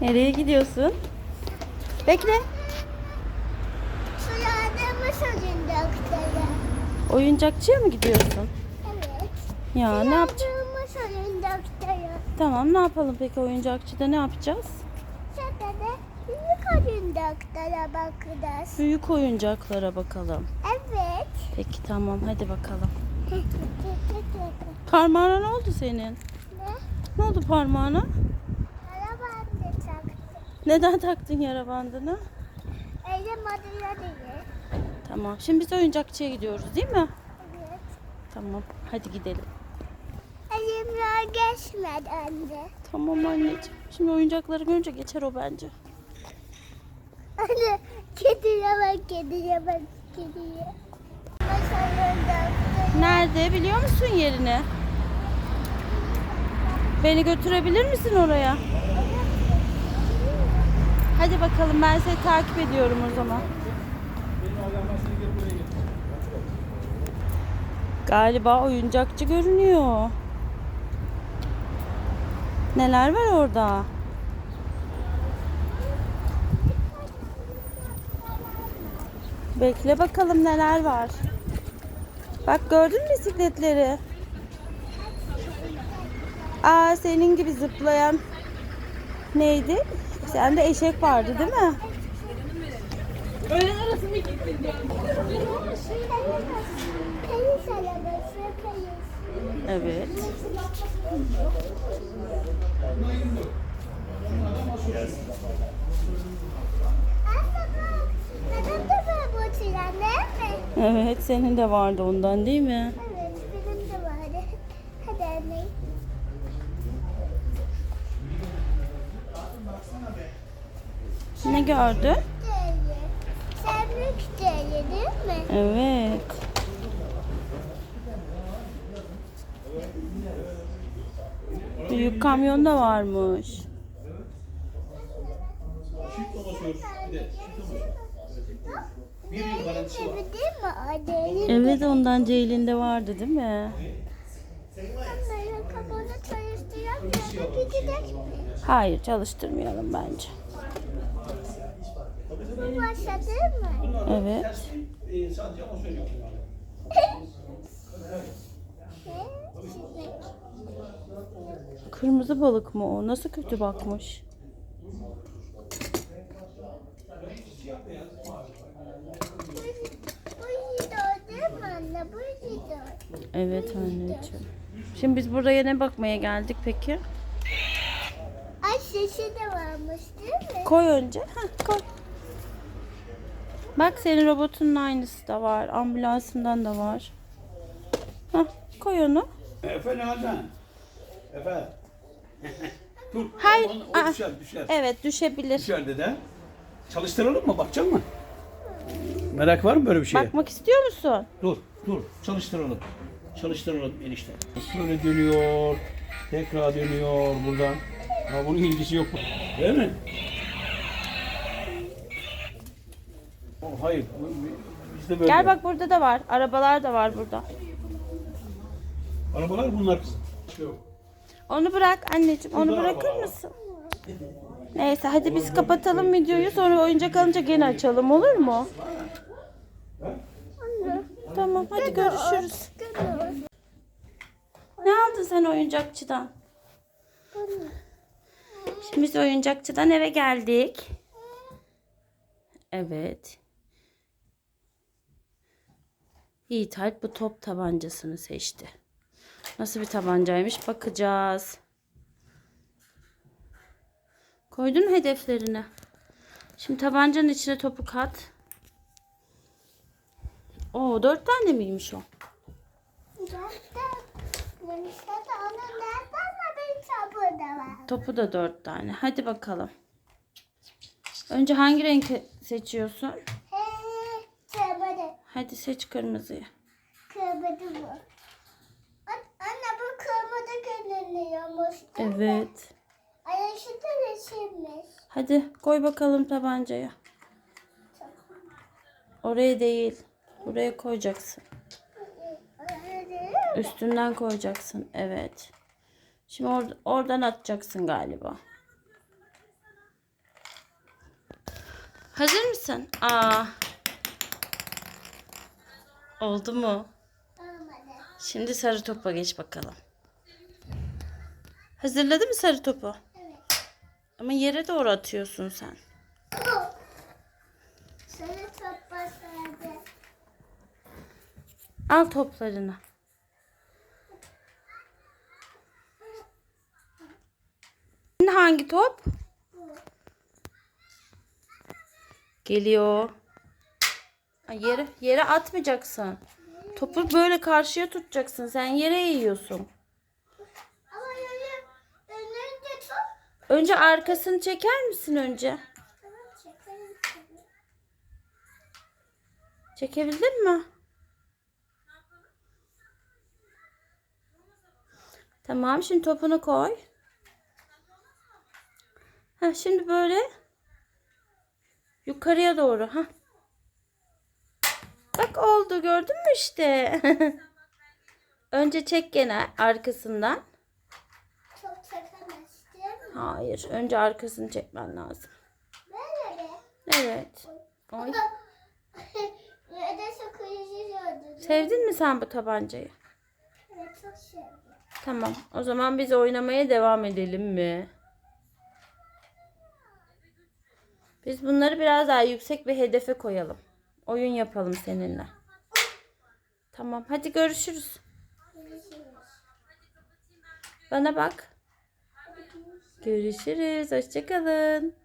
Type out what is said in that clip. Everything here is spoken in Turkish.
Nereye gidiyorsun? Bekle. Şu yardımı oyuncakları. Oyuncakçıya mı gidiyorsun? Evet. Ya ne yapacağız? Tamam ne yapalım peki oyuncakçıda ne yapacağız? Sonra da büyük oyuncaklara bakacağız. Büyük oyuncaklara bakalım. Evet. Peki tamam hadi bakalım. Parmağına ne oldu senin? ne? Ne oldu parmağına? Neden taktın yara bandını? Elim diye. Tamam. Şimdi biz oyuncakçıya gidiyoruz değil mi? Evet. Tamam. Hadi gidelim. Elimler geçmedi anne. Tamam anneciğim. Şimdi oyuncakları görünce geçer o bence. Anne kediye bak kediye bak kediye. Nerede biliyor musun yerini? Beni götürebilir misin oraya? Hadi bakalım ben seni takip ediyorum o zaman. Galiba oyuncakçı görünüyor. Neler var orada? Bekle bakalım neler var. Bak gördün mü bisikletleri? Aa senin gibi zıplayan neydi? Sende eşek vardı değil mi? Penis arabası, penis. Evet. De? Evet senin de vardı ondan değil mi? Evet benim de vardı. Hadi anne. Ne gördün? Deli değil mi? Evet. Büyük kamyon da varmış. Evet ondan Ceylin'de vardı değil mi kabuğunu çalıştıramıyor. da Gidecek mi? Hayır çalıştırmayalım bence. Bu başladı mı? Evet. Kırmızı balık mı o? Nasıl kötü bakmış? Evet anneciğim. Şimdi biz buraya ne bakmaya geldik peki? Ay sesi de varmış değil mi? Koy önce. Heh, koy. Bak senin robotunun aynısı da var. Ambulansından da var. Heh, koy onu. Efendim Hasan. Efendim. Dur. Hayır, O, o aa. düşer, düşer. Evet düşebilir. Düşer dede. Çalıştıralım mı? Bakacak mı? Merak var mı böyle bir şeye? Bakmak istiyor musun? Dur, dur. Çalıştıralım. Çalıştıralım enişte. Böyle dönüyor. Tekrar dönüyor buradan. Ha bunun ilgisi yok. Değil mi? Oh, hayır. Bizde böyle. Gel bak burada da var. Arabalar da var burada. Arabalar bunlar kızım. Yok. Onu bırak anneciğim. Onu Burada bırakır mısın? Neyse hadi biz kapatalım videoyu. Sonra oyuncak alınca gene açalım olur mu? Tamam hadi görüşürüz. Ne aldın sen oyuncakçıdan? Şimdi biz oyuncakçıdan eve geldik. Evet. Yiğit Alp bu top tabancasını seçti. Nasıl bir tabancaymış bakacağız. Koydun mu hedeflerini? Şimdi tabancanın içine topu kat. Oo dört tane miymiş o? Onun benim da var. Topu da dört tane. Hadi bakalım. Önce hangi renki seçiyorsun? Kırmızı. Hadi seç kırmızıyı. Kırmızı bu. An- Anne bu kırmızı görünüyormuş. Evet. Ay şu da resimmiş. Hadi koy bakalım tabancayı. Oraya değil. Buraya koyacaksın. Üstünden koyacaksın. Evet. Şimdi or- oradan atacaksın galiba. Hazır mısın? Aa. Oldu mu? Şimdi sarı topa geç bakalım. Hazırladı mı sarı topu? Evet. Ama yere doğru atıyorsun sen. Sarı top başladı. Al toplarını. Şimdi hangi top? Geliyor. Ay, yere yere atmayacaksın. Topu böyle karşıya tutacaksın. Sen yere top. Önce arkasını çeker misin önce? Çekebildin mi? Tamam şimdi topunu koy. Ha şimdi böyle yukarıya doğru ha. Bak oldu gördün mü işte. Önce çek gene arkasından. Çok çekemezdim. Hayır, önce arkasını çekmen lazım. Böyle mi? Evet. Oy. Neredeyse Sevdin mi sen bu tabancayı? Evet çok sevdim. Tamam. O zaman biz oynamaya devam edelim mi? Biz bunları biraz daha yüksek bir hedefe koyalım. Oyun yapalım seninle. Tamam. Hadi görüşürüz. Bana bak. Görüşürüz. Hoşçakalın.